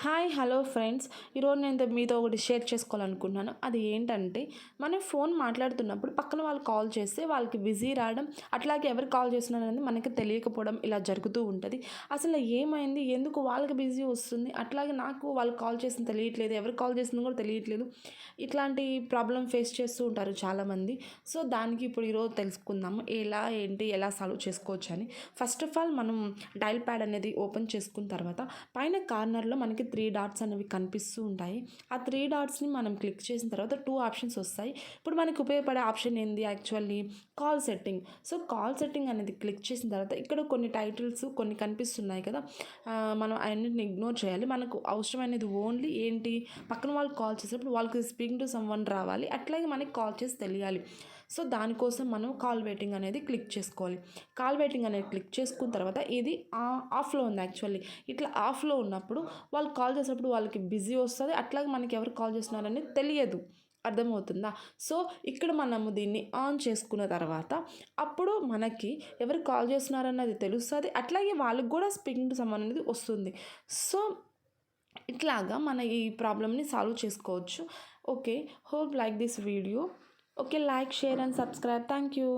Hi hello friends. ఈరోజు నేను మీతో ఒకటి షేర్ చేసుకోవాలనుకున్నాను అది ఏంటంటే మనం ఫోన్ మాట్లాడుతున్నప్పుడు పక్కన వాళ్ళు కాల్ చేస్తే వాళ్ళకి బిజీ రావడం అట్లాగే ఎవరు కాల్ చేస్తున్నారు అనేది మనకి తెలియకపోవడం ఇలా జరుగుతూ ఉంటుంది. అసలు ఏమైంది? ఎందుకు వాళ్ళకి బిజీ వస్తుంది? అట్లాగే నాకు వాళ్ళు కాల్ చేసింది తెలియట్లేదు ఎవరు కాల్ చేసింది కూడా తెలియట్లేదు. ఇట్లాంటి ప్రాబ్లం ఫేస్ చేస్తూ ఉంటారు చాలామంది. సో దానికి ఇప్పుడు ఈరోజు తెలుసుకుందాము. ఎలా ఏంటి ఎలా సాల్వ్ చేసుకోవచ్చు అని. ఫస్ట్ ఆఫ్ ఆల్ మనం డైల్ ప్యాడ్ అనేది ఓపెన్ చేసుకున్న తర్వాత పైన కార్నర్లో మనకి త్రీ డాట్స్ అనేవి కనిపిస్తూ ఉంటాయి. ఆ త్రీ డాట్స్ని మనం క్లిక్ చేసిన తర్వాత టూ ఆప్షన్స్ వస్తాయి. ఇప్పుడు మనకి ఉపయోగపడే ఆప్షన్ ఏంది actually? Call setting. So call setting అనేది క్లిక్ చేసిన తర్వాత ఇక్కడ కొన్ని టైటిల్స్ కొన్ని కనిపిస్తున్నాయి కదా. మనం అవన్నిటిని ఇగ్నోర్ చేయాలి. మనకు అవసరమైనది ఓన్లీ ఏంటి? పక్కన వాళ్ళు కాల్ చేసినప్పుడు వాళ్ళకి స్పీకింగ్ టు సమ్ వన్ రావాలి. అట్లాగే మనకి కాల్ చేసి తెలియాలి. సో దానికోసం మనం కాల్ వెయిటింగ్ అనేది క్లిక్ చేసుకోవాలి. కాల్ వెయిటింగ్ అనేది క్లిక్ చేసుకున్న తర్వాత ఇది ఆఫ్లో ఉంది యాక్చువల్లీ. ఇట్లా ఆఫ్లో ఉన్నప్పుడు వాళ్ళు కాల్ చేసినప్పుడు వాళ్ళకి బిజీ వస్తుంది. అట్లాగే మనకి ఎవరు కాల్ చేస్తున్నారని తెలియదు. అర్థమవుతుందా? సో ఇక్కడ మనము దీన్ని ఆన్ చేసుకున్న తర్వాత అప్పుడు మనకి ఎవరు కాల్ చేస్తున్నారన్నది తెలుస్తుంది. అట్లాగే వాళ్ళకి కూడా స్పీకింగ్ టు సమ్మన్ అనేది వస్తుంది. సో ఇట్లాగా మన ఈ ప్రాబ్లమ్ని సాల్వ్ చేసుకోవచ్చు. Okay. Hope like this video. Okay like share and subscribe thank you